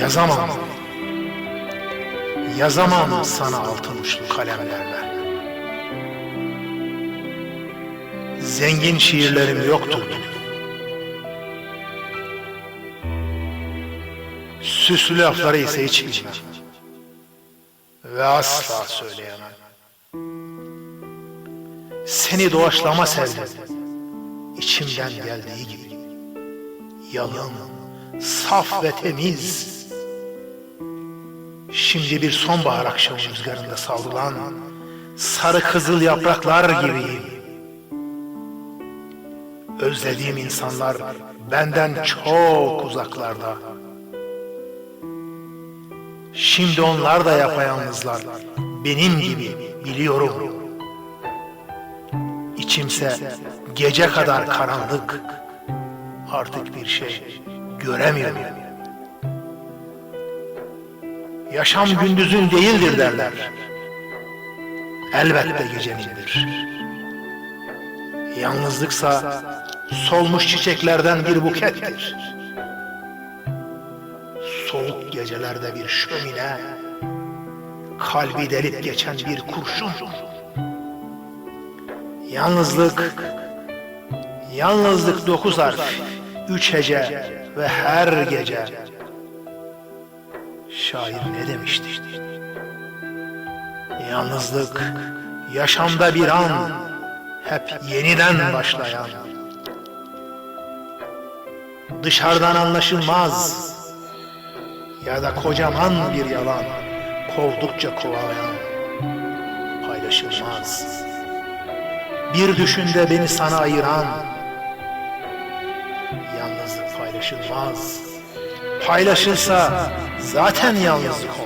Yazamam. Yazamam sana altın uçlu kalemlerle. Zengin şiirlerim yoktur. Süslü lafları ise hiç bilmem. Ve asla söyleyemem. Seni doğaçlama sevdim. İçimden geldiği gibi. Yalın, saf ve temiz. Şimdi bir sonbahar akşamı rüzgarında savrulan sarı kızıl yapraklar gibiyim. Özlediğim insanlar benden çok uzaklarda. Şimdi onlar da yapayalnızlar. Benim gibi biliyorum. İçimse gece kadar karanlık. Artık bir şey göremiyorum. Yaşam gündüzün değildir derler. Elbette gecenindir. Yalnızlıksa solmuş çiçeklerden bir bukettir. Soğuk gecelerde bir şömine, kalbi delip geçen bir kurşun. Yalnızlık, yalnızlık dokuz harf, üç hece ve her gece. Şair ne demişti? Yalnızlık, yaşamda bir an, hep yeniden başlayan. Dışarıdan anlaşılmaz ya da kocaman bir yalan kovdukça kovalayan paylaşılmaz. Bir düşünde beni sana ayıran yalnızlık paylaşılmaz. Paylaşılsa zaten yalnızlık olmaz.